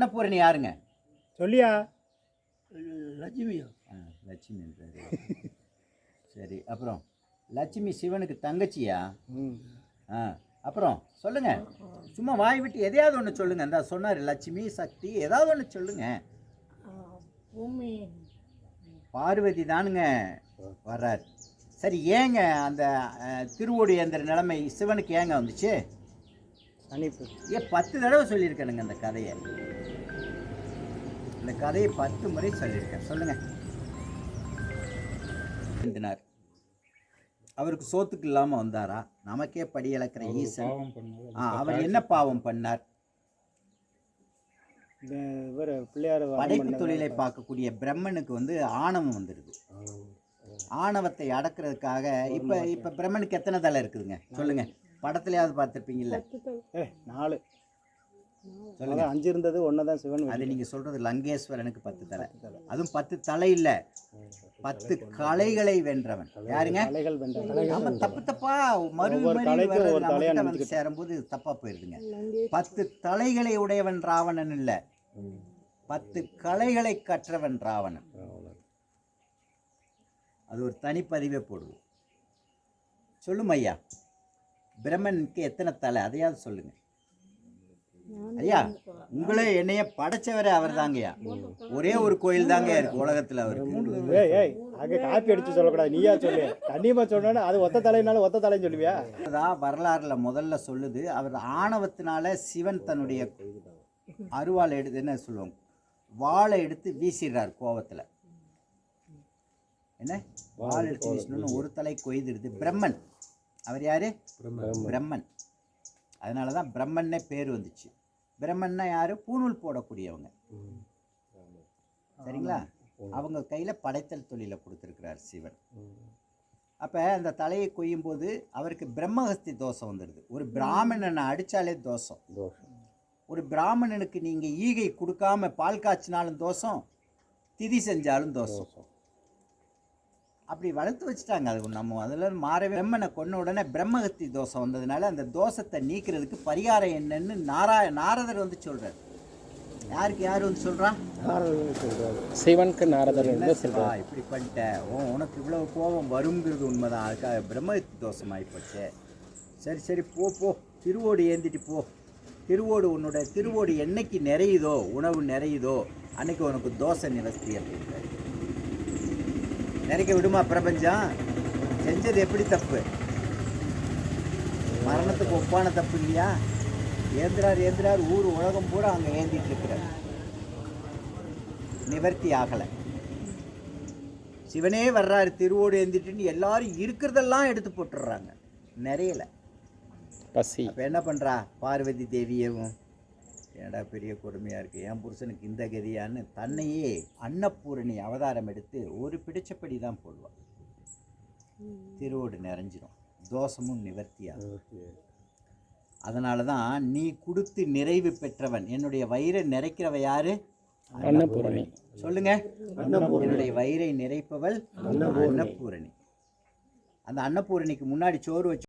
அன்னபூரணி யாருங்க? சொல்லியா? லட்சுமியா ஆ, லட்சுமி. சரி அப்புறம் லட்சுமி சிவனுக்கு தங்கச்சியா? ம். ஆ அப்புறம் சொல்லுங்க. சும்மா வாய் விட்டு எதையாவது ஒன்று சொல்லுங்க. இந்த சொன்னார் லட்சுமி சக்தி ஏதாவது ஒன்று சொல்லுங்க. பூமி. பார்வதி தானுங்க வர்றார். சரி ஏங்க அந்த அஹ், திருவோடியந்திர நிலைமை சிவனுக்கு ஏங்க வந்துச்சு? ஏன் பத்து தடவை சொல்லியிருக்கேனுங்க அந்த கதையை. இந்த கதையை பத்து முறை சொல்லியிருக்கேன். சொல்லுங்க. எழுதினார் அவருக்கு சோத்துக்கு இல்லாம வந்தாரா? நமக்கே படி இழக்கிற ஈசன். ஆ, அவர் என்ன பாவம் பண்ணார்? படைப்பு தொழிலை பார்க்கக்கூடிய பிரம்மனுக்கு வந்து ஆணவம் வந்துடுது ஆணவத்தை அடக்கிறதுக்காக இப்ப இப்ப பிரம்மனுக்கு எத்தனை தலை இருக்குதுங்க? சொல்லுங்க. படத்துலயாவது பார்த்துருப்பீங்கல்ல? நாலு. அதான் அஞ்சு இருந்தது ஒன்று தான் சிவன் அது வெட்டி. நீங்க சொல்றது லங்கேஸ்வரனுக்கு பத்து தலை. அதுவும் பத்து தலை. இல்ல பத்து கலைகளை வென்றவன். யாருங்க? தலைகள் வென்ற ஆமா தப்பு தப்பா மறு ஒவ்வொரு மறு கலைக்கும் வர்றது ஒவ்வொரு தலையா நம்மகிட்ட வந்து நினைச்சுக்கிட்டு. சேரும்போது தப்பா போயிருதுங்க. பத்து தலைகளை உடையவன் ராவணன் இல்ல. பத்து கலைகளை கற்றவன் ராவணன். அது ஒரு தனிப்பதிவே போடுவோம். சொல்லும் ஐயா பிரம்மனுக்கு எத்தனை தலை? அதையாவது சொல்லுங்க. ஐயா உங்களே என்னைய படைச்சவரே அவர் தாங்கய்யா ஒரே ஒரு கோயில் தாங்க இருக்கு உலகத்துல அவருக்கு. ஏய் ஏய் அங்கே காப்பி அடிச்சு சொல்லக்கூடாது நீயா சொல்லு. கண்ணியமா சொன்னா அது ஒத்த தலைனால ஒத்த தலைன்னு சொல்லுவியா? அதான் வரலாறுல முதல்ல சொல்லுது அவர் ஆணவத்தினால சிவன் தன்னுடைய அருவாளை எடுத்து என்ன சொல்லுவோம் வாளை எடுத்து வீசிடுறார் கோவத்துல. என்ன? வாள் எடுத்து வீசணும்னு ஒரு தலை கொய்திருது. பிரம்மன். அவர் யாரு? பிரம்மன். அதனால தான் பிரம்மன்னே பேர் வந்துச்சு. பிரம்மன்னா யாரு? பூணூல் போடக்கூடியவங்க. சரிங்களா? அவங்க கையில படைத்தல் தொழிலை கொடுத்துருக்கிறார் சிவன். அப்போ அந்த தலையை கொய்யும் போது அவருக்கு பிரம்மஹஸ்தி தோஷம் வந்துடுது. ஒரு பிராமணனை அடித்தாலே தோஷம். ஒரு பிராமணனுக்கு நீங்கள் ஈகை கொடுக்காம பால் காய்ச்சினாலும் தோஷம் திதி செஞ்சாலும் தோஷம். அப்படி வளர்த்து வச்சுட்டாங்க. அது நம்ம அதில் மாறவே பிரம்மனை கொன்ன உடனே பிரம்மஹத்தி தோஷம் வந்ததுனால அந்த தோஷத்தை நீக்கிறதுக்கு பரிகாரம் என்னன்னு நாராய நாரதர் வந்து சொல்றார். யாருக்கு யார் வந்து சொல்றா? சிவனுக்கு நாரதர் இப்படி பண்ணிட்ட? ஓ உனக்கு இவ்வளவு கோபம் வருங்கிறது உண்மைதான். அதுக்காக பிரம்மஹத்தி தோஷம் ஆகிப்போச்சு சரி சரி போ போ. திருவோடு ஏந்திட்டு போ. திருவோடு உன்னோட திருவோடு என்னைக்கு நிறையுதோ உணவு நிறையுதோ அன்னைக்கு உனக்கு தோசை நிவஸ்தி அப்படின்றாரு. நிறைக்க விடுமா பிரபஞ்சம்? செஞ்சது எப்படி தப்பு? மரணத்துக்கு ஒப்பான தப்பு இல்லையா? ஏந்திரார் ஏந்திரார் ஊர் உலகம் பூரா அங்கே ஏந்திட்டு இருக்கிறார். நிவர்த்தி ஆகலை. சிவனே வர்றாரு திருவோடு ஏந்திட்டுன்னு எல்லாரும் இருக்கிறதெல்லாம் எடுத்து போட்டுடுறாங்க. நிறையல. பசி. அப்போ என்ன பண்ணுறா பார்வதி தேவியவும் என்னடா பெரிய கொடுமையாக இருக்குது என் புருஷனுக்கு இந்த கதியான்னு தன்னையே அன்னபூரணி அவதாரம் எடுத்து ஒரு பிடிச்சபடி தான் போடுவாள் திருவோடு நிறைஞ்சிரும். தோஷமும் நிவர்த்தியாகும். அதனால தான் நீ கொடுத்து நிறைவு பெற்றவன். என்னுடைய வயிறை நிறைக்கிறவ யாரு? அன்னபூரணி. சொல்லுங்க. என்னுடைய வயிறை நிறைப்பவள் அன்னபூரணி. அந்த அன்னபூரணிக்கு முன்னாடி சோறு வச்சு